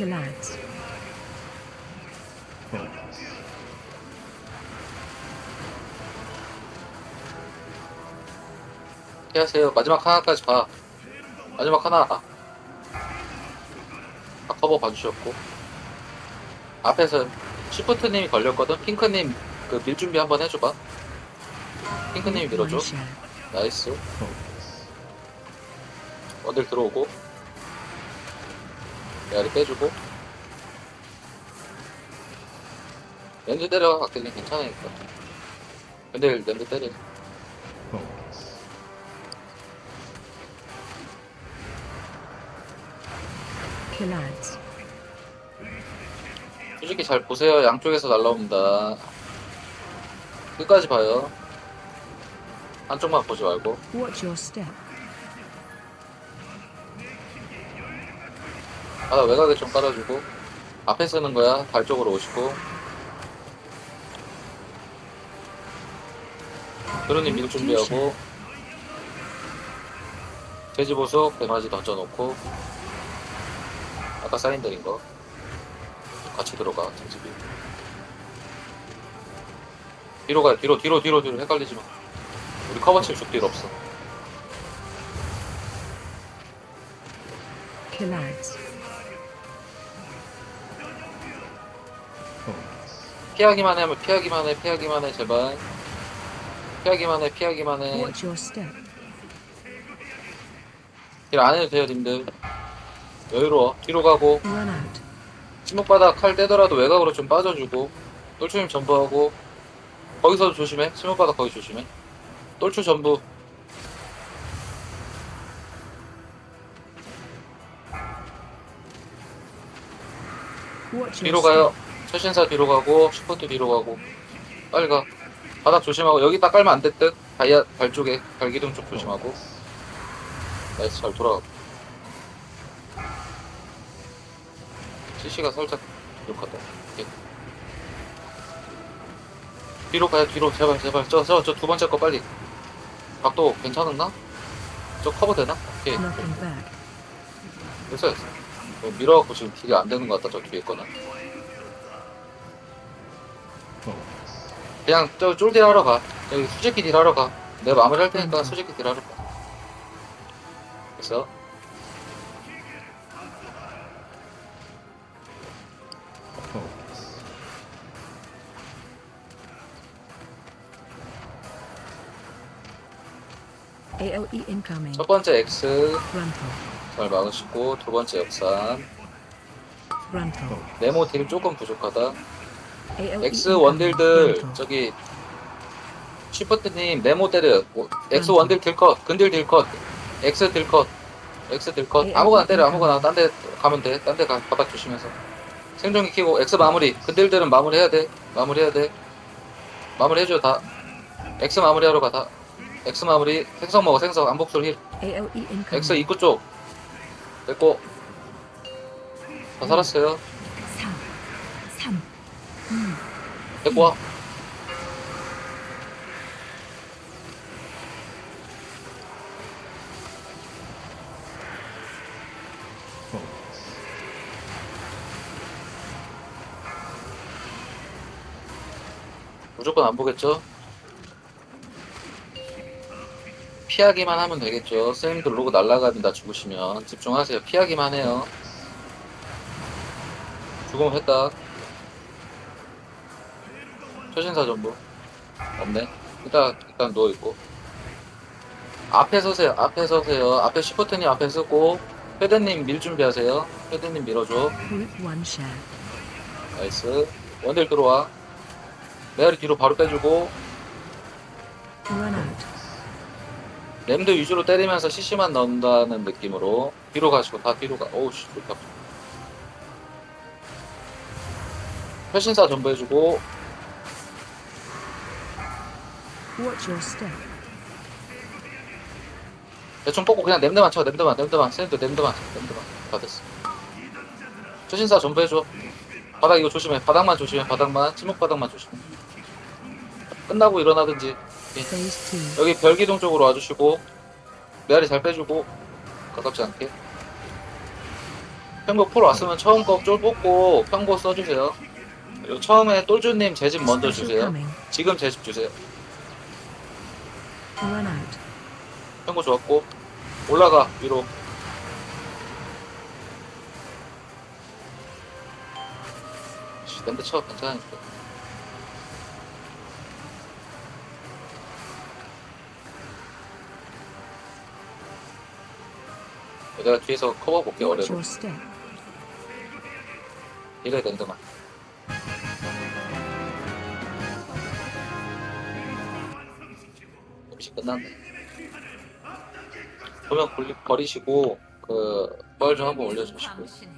Killads. 피하세요. 마지막 하나까지 봐. 마지막 하나. 다 커버 봐주셨고. 앞에서 시프트님이 걸렸거든. 핑크님 그 밀 준비 한번 해줘봐. 핑크님이 밀어줘. One share. 나이스. 어딜 들어오고. 메아리 빼주고. 랜드 때려가 각들린 괜찮으니까. 근데 랜드 때려. Killads. 솔직히 잘 보세요. 양쪽에서 날라옵니다. 끝까지 봐요. 한쪽만 보지 말고. Watch your step. 바닥 외곽에 좀 깔아주고. 앞에 쓰는 거야. 발 쪽으로 오시고. 그러니 밀 준비하고. 돼지 보석, 배맞이 던져놓고. 아까 사인 드린 거. 같이 들어가, 돼지비. 뒤로 가요, 뒤로, 뒤로, 뒤로, 뒤로. 헷갈리지 마. 우리 커버 칠 죽딜 없어. Killads. 피하기만 해, 피하기만 해, 피하기만 해, 제발. 피하기만 해, 피하기만 해. Watch your step. 일안 해도 돼요, 님들. 여유로워. 뒤로 가고, Run out. 침묵바닥 칼 떼더라도 외곽으로 좀 빠져주고, 똘추님 전부하고, 거기서도 조심해. 침묵바닥 거기 조심해. 똘추 전부. Watch your 뒤로 step. 가요. 최신사 뒤로 가고, 슈퍼트 뒤로 가고. 빨리 가. 바닥 조심하고, 여기 딱 깔면 안될 듯. 다이아, 발 쪽에, 발기둥 쪽 조심하고. 나이스, 잘 돌아가고. CC가 살짝 부족하다. 오케이. 뒤로 가요, 뒤로. 제발, 제발. 저, 저, 저 두 번째 거 빨리. 각도 괜찮았나? 저 커버 되나? 오케이. Back. 됐어, 됐어. 어, 밀어갖고 지금 딜이 안 되는 것 같다, 저 뒤에 거는. 그냥 저 쫄딜 하러 가. 여기 수제키 딜 하러 가. 내가 마무리 할 테니까 수제키 딜 하러 가. AOE E incoming. 첫 번째 X. 잘 막으시고, 두 번째 역산. 네모 딜 조금 부족하다. X incoming. 원딜들, Frontal. 저기, 시프트님 네모 때려. 뭐, X 원딜 딜컷, 근딜 딜컷, X 딜컷, X 딜컷. 아무거나 때려, 아무거나. 딴 데 가면 돼. 딴 데 가, 바닥 조심해서. 생존기 키고, X 마무리. 근딜들은 마무리 해야 돼. 마무리 해야 돼. 마무리 해줘, 다. X 마무리 하러 가, 다. X 마무리. 생성 먹어, 생성. 안복술 힐. Incoming. X 입구 쪽. 됐고. 다 살았어요. 4, 3, 2, 됐고 와. 무조건 안 보겠죠? 피하기만 하면 되겠죠. 쌤들 로고 날라갑니다. 죽으시면 집중하세요. 피하기만 해요. 죽으면 했다. 초신사 전부 없네. 일단 일단 누워 있고. 앞에 서세요. 앞에 서세요. 앞에 시프트님 앞에 서고 헤드님 밀 준비하세요. 헤드님 밀어줘. Group 1 share. 나이스. 원딜 들어와. 메아리 뒤로 바로 빼주고. 램드 위주로 때리면서 CC만 넣는다는 느낌으로 뒤로 가시고 다 뒤로 가. 오우 씨, 좋다. 회신사 전부 해주고 Watch your step. 대충 뽑고 그냥 냄새만 쳐 냄새만 냄새만 샌드 냄새만 냄새만 다 됐어 초신사 전부 해줘 바닥 이거 조심해 바닥만 조심해 바닥만 침묵 바닥만 조심해 끝나고 일어나든지 Phase 2. 여기 별기둥 쪽으로 와주시고 메아리 잘 빼주고 가깝지 않게 평고 풀 왔으면 처음 거 쫄 뽑고 평고 써주세요. 그리고 처음에 똘주님 제 집 먼저 Special 주세요. coming. 지금 제 집 주세요. Run out. 평고 좋았고 올라가 위로. 씨, 랜드 쳐 괜찮으니까. 내가 뒤에서 커버 볼게 Watch 어려도 your step. 이래 랜드만. 음식 끝났네. 버리- 버리시고 그 뻘 좀 한번 올려주시고. 당신의